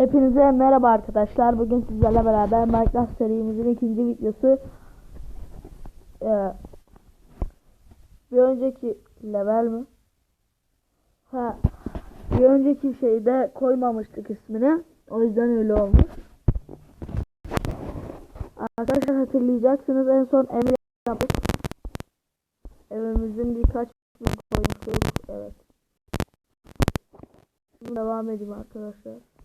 Hepinize merhaba arkadaşlar. Bugün sizlerle beraber Minecraft serimizin ikinci videosu. Ee, bir önceki level mi? Ha, bir önceki şeyde koymamıştık ismini. O yüzden öyle olmuş. Arkadaşlar hatırlayacaksınız en son ev yaptık. Evimizin birkaç koymuştuk. Evet. Devam edeyim arkadaşlar.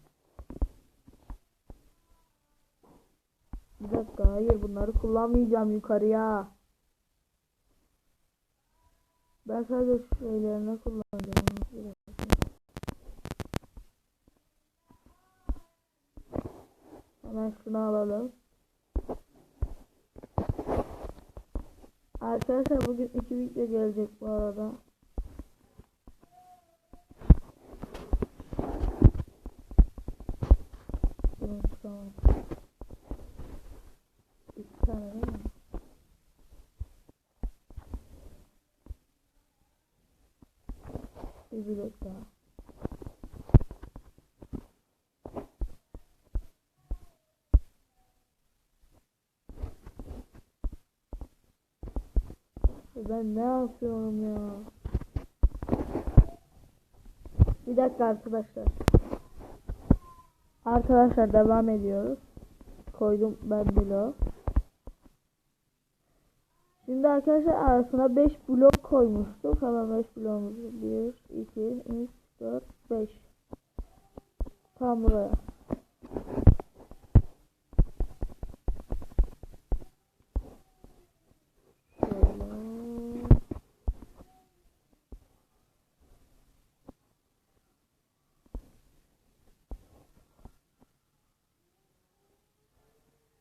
Bir dakika hayır bunları kullanmayacağım yukarıya. Ben sadece şu şeylerini kullanacağım. Hemen şunu alalım. Arkadaşlar bugün iki video gelecek bu arada. Bunu çıkamam. İki tane değil mi? Bir blok daha. Ben ne yapıyorum ya? Bir dakika arkadaşlar. Arkadaşlar devam ediyoruz. Koydum ben blok. Şimdi arkadaşlar arasına 5 blok koymuştuk. Hemen 5 bloğumuzu 1, 2, 3, 4, 5. Tam buraya.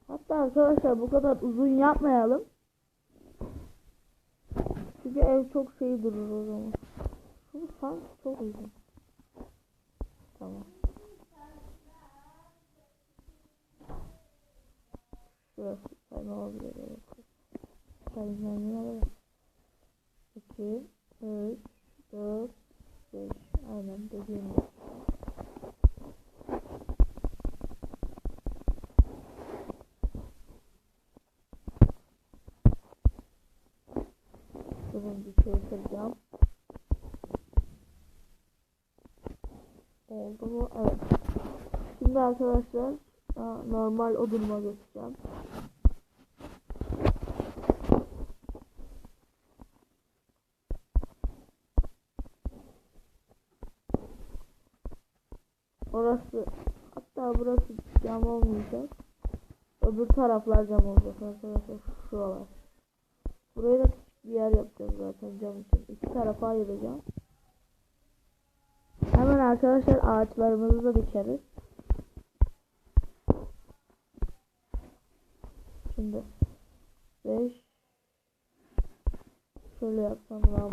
Hatta arkadaşlar bu kadar uzun yapmayalım. Çünkü ev çok şey durur o zaman. Bu sanki çok uzun. Tamam. Şurası sayma olabilir. Evet. Sayma 2, 3, 4, 5. Aynen dediğim gibi. Durun bir şey kıracağım. Oldu mu? Evet. Şimdi arkadaşlar aa, normal odunuma geçeceğim. Orası hatta burası cam olmayacak. Öbür taraflar cam olacak arkadaşlar. Şuralar. Burayı da küçük bir yer yapacağız zaten cam için. İki tarafa ayıracağım. Hemen arkadaşlar ağaçlarımızı da dikeriz. Şimdi 5 şöyle yapsam daha.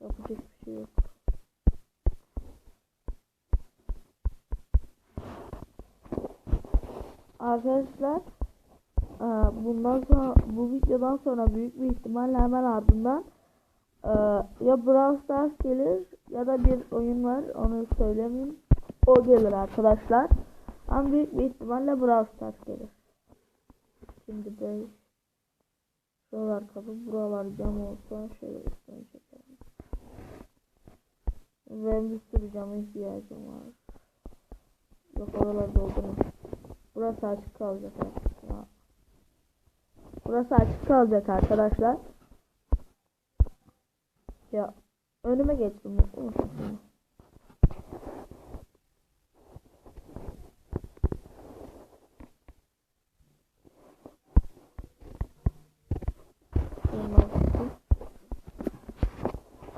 Yapacak bir şey yok. Arkadaşlar ee, bundan sonra bu videodan sonra büyük bir ihtimalle hemen ardından ee, ya Brawl Stars gelir ya da bir oyun var onu söylemeyeyim o gelir arkadaşlar ama büyük bir ihtimalle Brawl Stars gelir şimdi de şuralar kapı buralar cam olsa şöyle üstüne çekelim ve bir sürü cama ihtiyacım var yok oralar doldurmuş burası açık kalacak ya. Burası açık kalacak arkadaşlar. Ya önüme geçtim. Mutlu musun şimdi?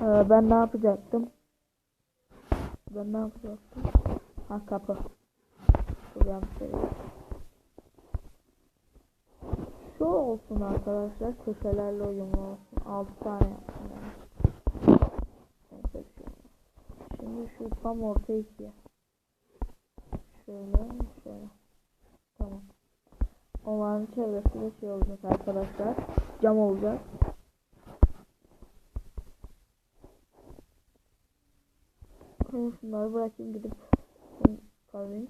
Ee, ben ne yapacaktım? Ben ne yapacaktım? Ha kapı. Yere gittim. Şu olsun arkadaşlar. Köşelerle uyumlu olsun. 6 tane yaptım şey olmaz. Şimdi şu tam orta ikiye. Şöyle şöyle. Tamam. Onların çevresi de şey olacak arkadaşlar. Cam olacak. Ben şunları bırakayım gidip kazayım.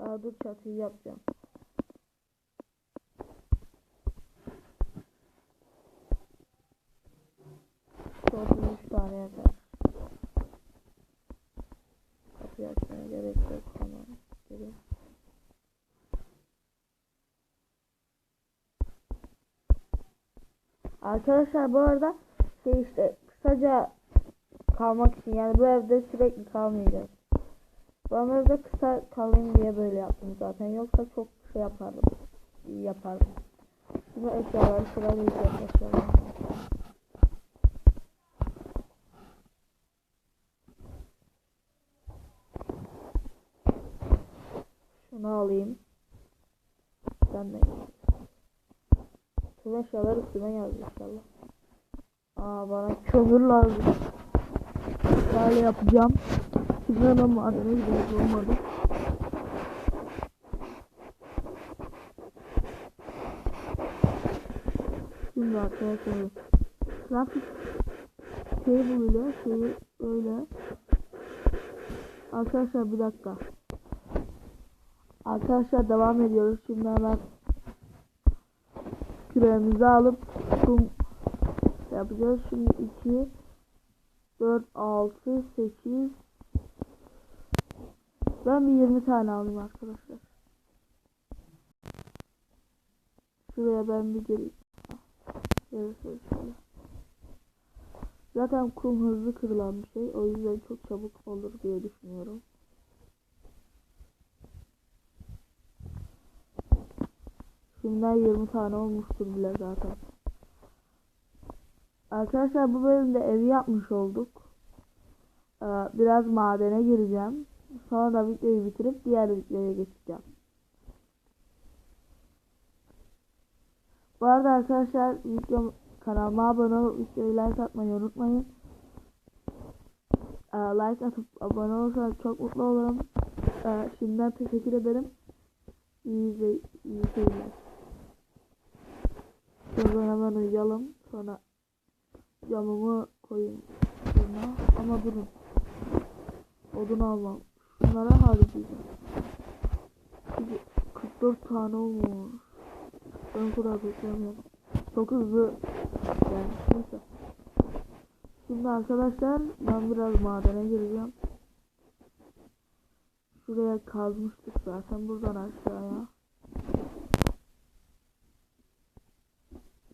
Aa dur çatıyı yapacağım. Çok üç tane yeter. Kapıyı açmaya gerek yok. Tamam. Gelin. Arkadaşlar bu arada şey işte kısaca kalmak için yani bu evde sürekli kalmayacağız. Ben evde kısa kalayım diye böyle yaptım zaten. Yoksa çok şey yapardım. Yapardım. Şimdi eşyaları sıralayacağız eşyaları. Şunu alayım. Sen de. Tüm eşyalar üstüme geldi inşallah. Aa bana kömür lazım. Böyle yapacağım. Şimdi hemen madene gidiyoruz olmadı. Şimdi arkadaşlar trafik table ile şeyi öyle. Arkadaşlar bir dakika. Arkadaşlar devam ediyoruz. Şimdi hemen küremizi alıp kum yapacağız. Şimdi 2 4 6 8 Ben bir 20 tane alayım arkadaşlar. Şuraya ben bir şöyle. Zaten kum hızlı kırılan bir şey. O yüzden çok çabuk olur diye düşünüyorum. Şimdiden 20 tane olmuştur bile zaten. Arkadaşlar bu bölümde evi yapmış olduk. Ee, biraz madene gireceğim. Sonra da videoyu bitirip diğer videoya geçeceğim. Bu arada arkadaşlar video kanalıma abone olup videoyu like atmayı unutmayın. Ee, like atıp abone olursanız çok mutlu olurum. Ee, şimdiden teşekkür ederim. İyi, izley- iyi seyirler. Sonra hemen uyuyalım. Sonra camımı koyayım şuna. Ama durun. Odun almam. Şunlara harcayacağım. Şimdi 44 tane olmuş. Ben kadar beklemiyorum. Çok hızlı. Yani neyse. Şimdi arkadaşlar ben biraz madene gireceğim. Şuraya kazmıştık zaten buradan aşağıya.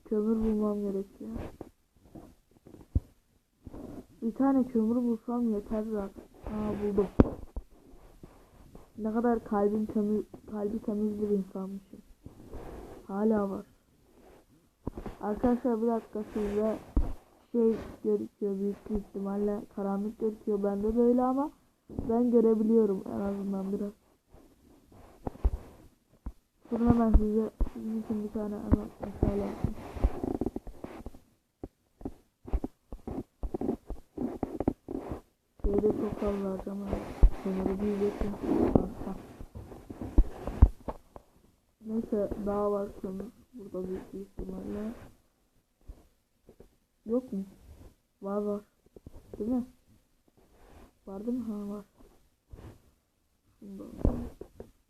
Kömür bulmam gerekiyor. Bir tane kömür bulsam yeter zaten. Aa buldum. Ne kadar kalbim temiz, kalbi temiz bir insanmışım. Hala var. Arkadaşlar bir dakika size şey gözüküyor büyük bir ihtimalle karanlık gözüküyor bende böyle ama ben görebiliyorum en azından biraz. Sonra ben size sizin için bir tane hemen fazla harcama. Kömürü büyüyecektim. Arsa. Neyse daha var kömür. Burada büyük bir ihtimalle. Yok mu? Var var. Değil mi? Var değil mi? Ha var.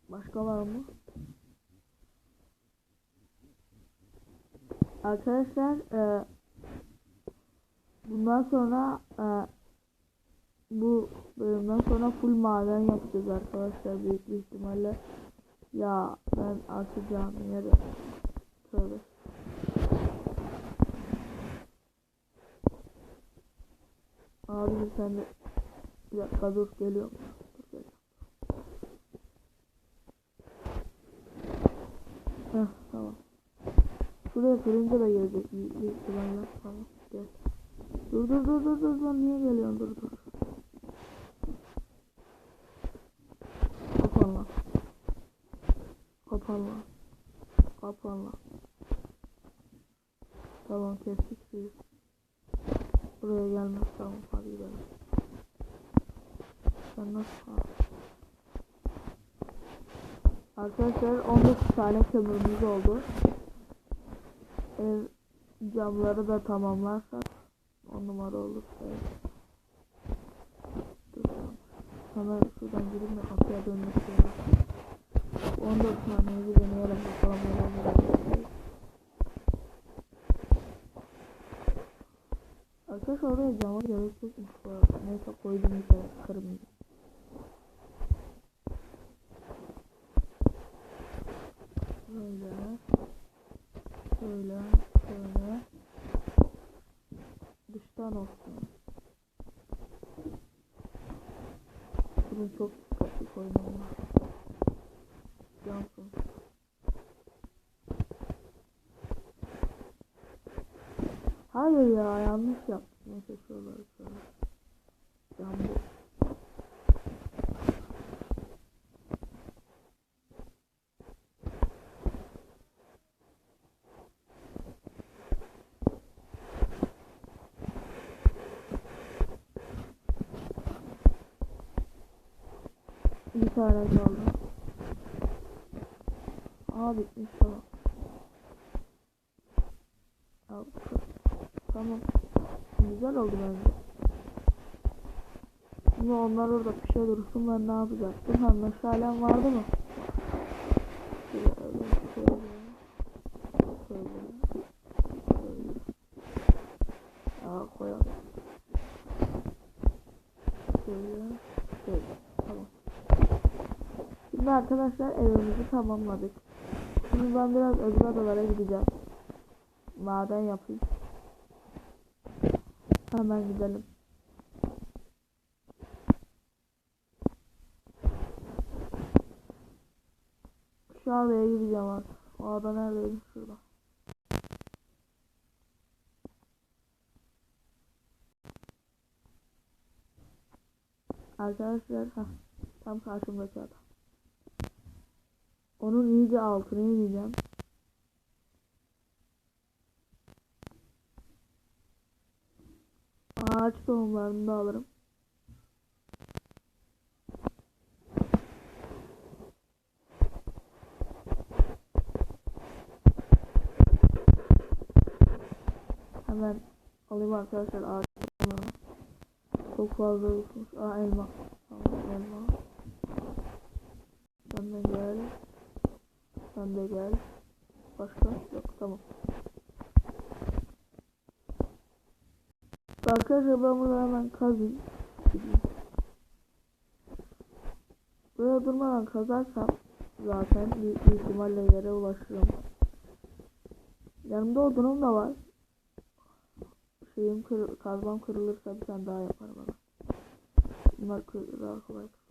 Başka var mı? Arkadaşlar e, bundan sonra e, bu bölümden sonra full maden yapacağız arkadaşlar büyük bir ihtimalle. Ya ben açacağım yere. Tövbe. Abi sen de bir dakika dur geliyorum. Dur geliyorum. Heh tamam. Şuraya kırınca da gelecek büyük bir ihtimalle. Tamam gel. Dur dur dur dur dur niye geliyorsun dur dur. Kapan lan. Kapan lan. Kapan lan. Tamam kestik suyu. Buraya gelmez tamam hadi gidelim. Sen nasıl? Arkadaşlar 19 tane kömürümüz oldu. Ev camları da tamamlarsak 10 numara olur. Evet. Hemen şuradan gireyim de kapıya dönmek istiyorum. 14 saniye bir deneyelim bakalım neler olacak. Arkadaşlar oraya cama gerek yokmuş bu. Neyse koydum kere kırmızı. Böyle. Böyle. Böyle. Dıştan olsun. Bunu çok dikkatli koymam. Yansın. Hayır ya yanlış yaptım. Neyse şuraları şöyle. Yanlış. Bir tane kaldı. Aa bitmiş tamam. Al, tamam. Güzel oldu bence. Şimdi onlar orada pişe dursun ben ne yapacaktım? Ha meşalem vardı mı? Şöyle, şöyle, şöyle, şöyle. Aa koyalım. Şöyle, şöyle. Tamam. Şimdi arkadaşlar evimizi tamamladık. Şimdi ben biraz öbür adalara gideceğim. Maden yapayım. Hemen gidelim. Şu adaya gideceğim artık. O ada neredeydi? Şurada. Arkadaşlar heh, tam karşımdaki ada. Onun iyice altına ineceğim. Ağaç tohumlarını da alırım. Hemen alayım arkadaşlar ağaç tohumlarını. Çok fazla düşmüş. Aa elma. Tamam elma. Sen de gel. Sen de gel. Başka? Yok tamam. Arkadaşlar ben bunu hemen kazayım. Böyle durmadan kazarsam zaten büyük bir ihtimalle yere ulaşırım. Yanımda odunum da var. Şeyim kır, kazmam kırılırsa bir tane daha yaparım hemen. Bunlar kır, daha kolay kırılır.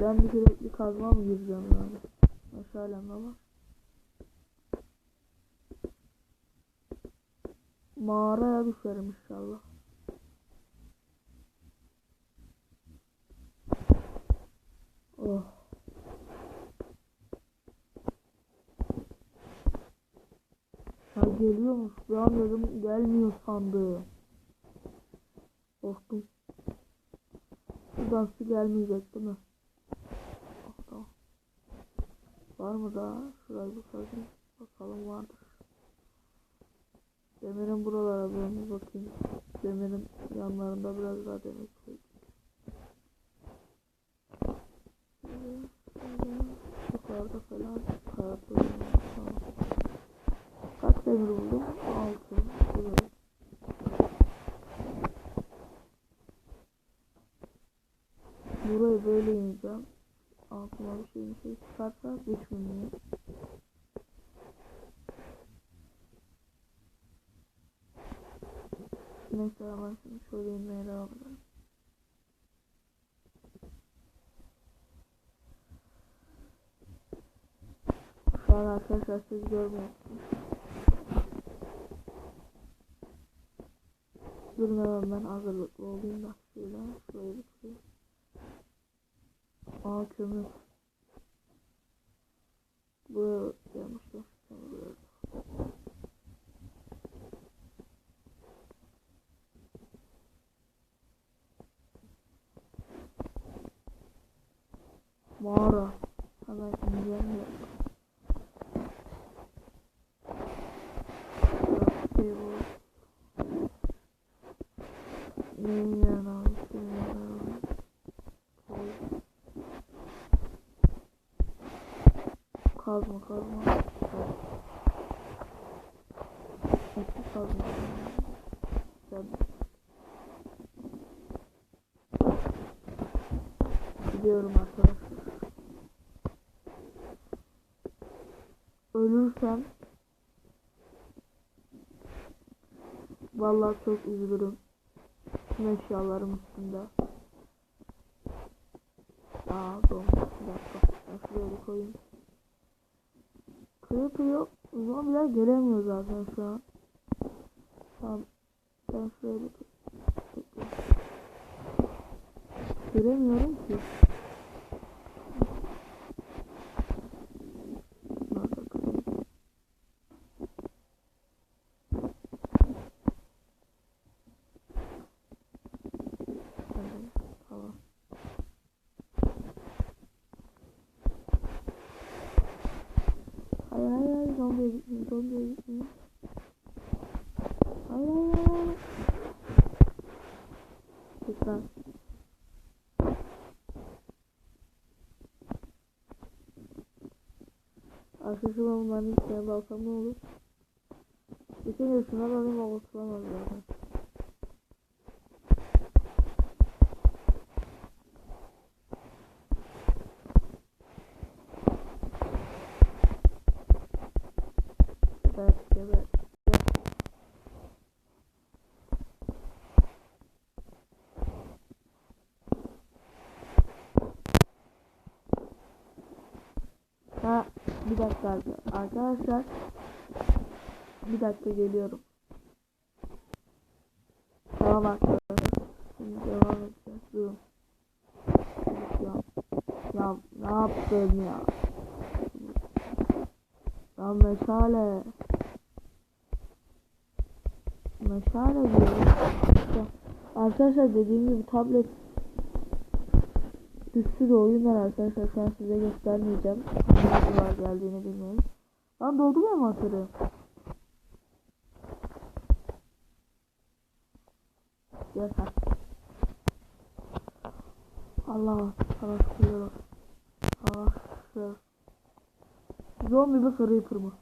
Ben bir sürekli kazma mı gireceğim yani? Meşalem de var. Mağaraya düşerim inşallah. Oh. Ha geliyormuş. An dedim gelmiyor sandım. Korktum. Şuradan su gelmeyecek değil mi? Oh, tamam. Var mı daha? Şurayı bir kazayım. Bakalım vardır. Demirin buralara bir bakayım. Demirin yanlarında biraz daha demir şöyle. Yukarıda falan. Tamam. Kaç demir buldum? Altı. Güzel. Burayı böyle ineceğim. Altıma bir şey bir şey çıkarsa düşmüyor. Neyse hemen şimdi şöyle inmeye devam edelim. Şu an arkadaşlar siz görmüyorsunuz. Hemen ben hazırlıklı olayım da şöyle şurayı bitireyim. Aa kömür. Buraya gelmişler. Kömürler. Mağara. Hemen ineceğim ya. Şey bu. Neyin yerine abi? Şey. Kazma kazma. Eski kazma. Sen. Gidiyorum arkadaşlar. Ölürsem Vallahi çok üzülürüm. Tüm eşyalarım üstünde. Aa dolmuş bir dakika. Şuraya koyayım. Creeper yok. Zombiler gelemiyor zaten şu an. Tamam. Ben Bekle. Göremiyorum ki. Nerede kırayım? Evet, Tamam. Hayır hayır hayır zombiye gitmeyin zombiye gitmeyin. Hayır hayır hayır. hayır. Lütfen. Ben bunların içine balsam ne olur? Bütün yaşına ama tutamaz zaten. Arka- arkadaşlar. Bir dakika geliyorum. Tamam arkadaşlar. Şimdi devam edeceğiz. Durun. Ya, ya ne yaptın ya? Ya meşale. Meşale diyorum. Ya, Arkadaşlar dediğim gibi tablet bir sürü oyun var arkadaşlar. Şu an size göstermeyeceğim. Ne var geldiğini bilmiyorum. Lan doldu mu envanteri? Yeter. Allah şükürler olsun. Allah olsun. Zombi mi creeper mı?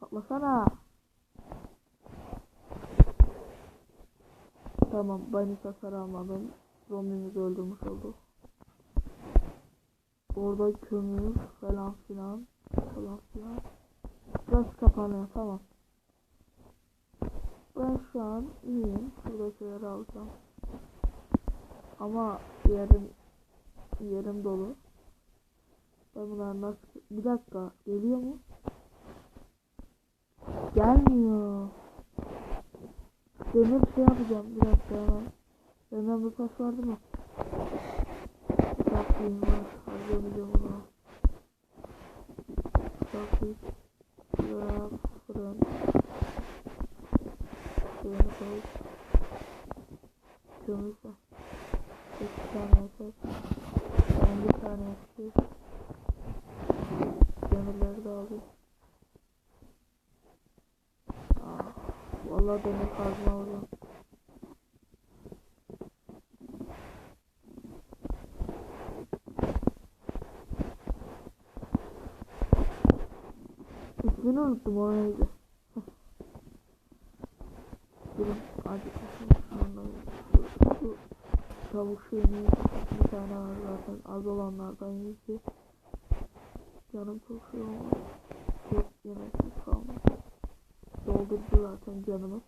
Patlasana. Tamam ben hiç hasar almadım. Zombimizi öldürmüş oldu. Orada kömür falan filan falan filan. Burası kapanıyor tamam. Ben şu an iyiyim. Şuradakileri alacağım. Ama yerim yerim dolu. Ben bunlar nasıl... Bir dakika. Geliyor mu? Gelmiyor. Demir şey yapacağım. Bir dakika hemen. Benden bir taş vardı mı? Tatlıyım var. Harcamayacağım onu. Tatlıyım. Şuraya fırın. Fırını koy. Kömürse. İki tane yeter. Ben bir tane yeter. Demirleri de alayım. Aa, vallahi demir kazma alıyorum. İsmini unuttum o neydi? Durun şu tavuk şeyini bir tane var zaten az olanlardan iyisi. Canım çok şey olmaz. Çok yemeksiz kalmaz. Doldurdu zaten canımı.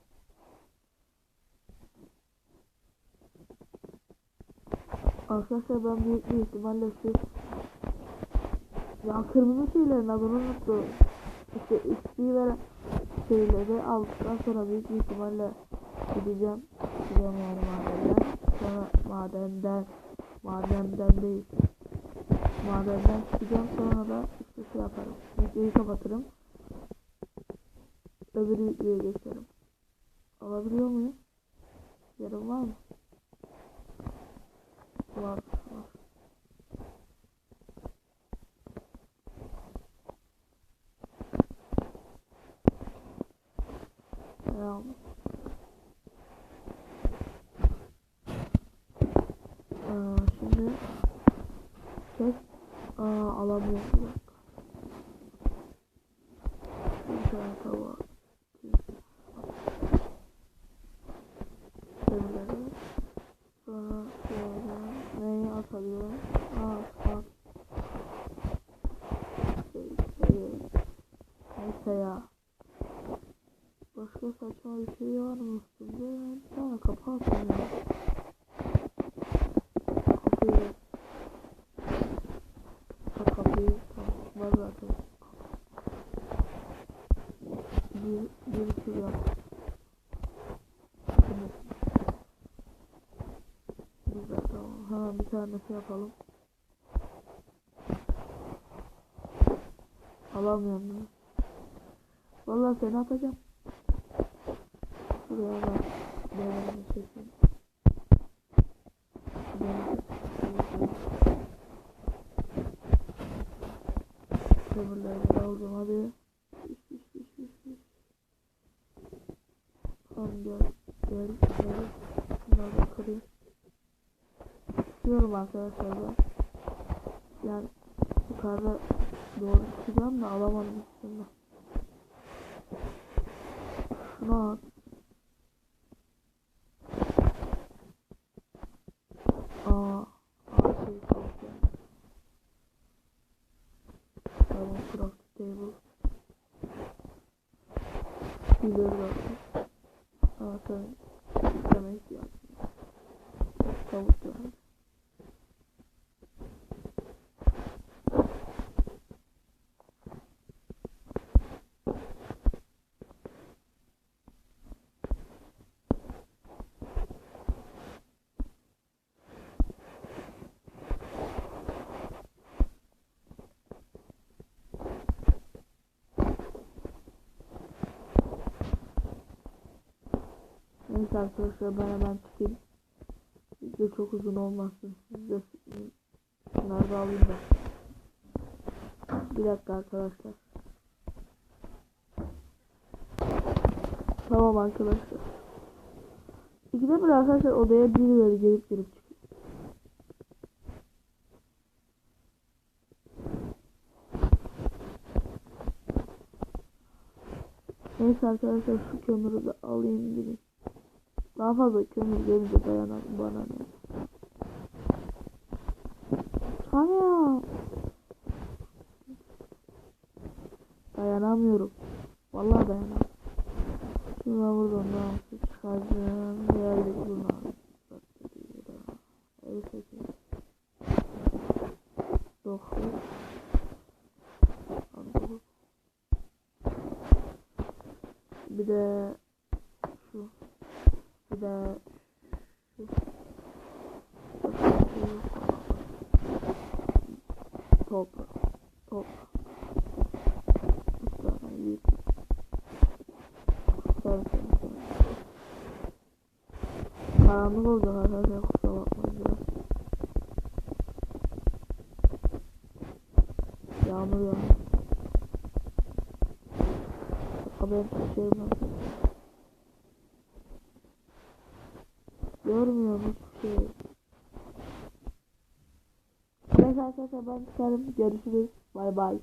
Arkadaşlar ben büyük bir ihtimalle şu ya kırmızı şeylerin adını unuttum. İşte XP veren şeyleri aldıktan sonra büyük bir ihtimalle gideceğim. Gideceğim yani madenden. Sonra madenden madenden değil. Madenden çıkacağım sonra da işte şey yaparım. Videoyu kapatırım öbür yüklüğe geçelim. Alabiliyor muyum? Yarım var mı? Var, var. Devam. Aa, ee, şimdi tek aa alamıyorum. Bir dakika. Bir. Saçma bir şey var mı üstünde? Bir tane kapı atayım ya. Kapıyı. Ha, kapıyı tamam var zaten. Bir, bir iki yap. Güzel tamam. Hemen bir tanesi yapalım. Alamıyorum bunu. Vallahi seni atacağım. Bak. Değerli çekin. Kömürleri aldım hadi. Tamam gel. Gel. Gel. Bunları da kırayım. Çıkıyorum arkadaşlar ben. Yani yukarıda doğru çıkacağım da alamadım üstünde. Şunu at. Aa, aa şey kaldı. Tamam, table. Healer var. Aa, sen sana ihtiyacın var. Tavuk da var. Neyse arkadaşlar ben hemen çıkayım. Video çok uzun olmasın. Siz de şunları da alayım da. Bir dakika arkadaşlar. Tamam arkadaşlar. İkide bir arkadaşlar odaya birileri gelip gelip çıkıyor. Neyse arkadaşlar şu kömürü de alayım gideyim. Daha fazla kömür gelince dayanan bana ne? Hani ya? Dayanamıyorum. Vallahi dayanamıyorum. Şimdi ben buradan nasıl çıkaracağım? Geldik buna. Evet, evet. Dokuz. Bir de. Bir. Topla. Topla. Bir tane yük. Sen. Karanlık olacak arkadaşlar kusura bakmayın biraz. Yağmur yağıyor. Haber şeyim yok. Görmüyorum hiçbir şey. Neyse arkadaşlar ben çıkarım. Görüşürüz. Bay bay.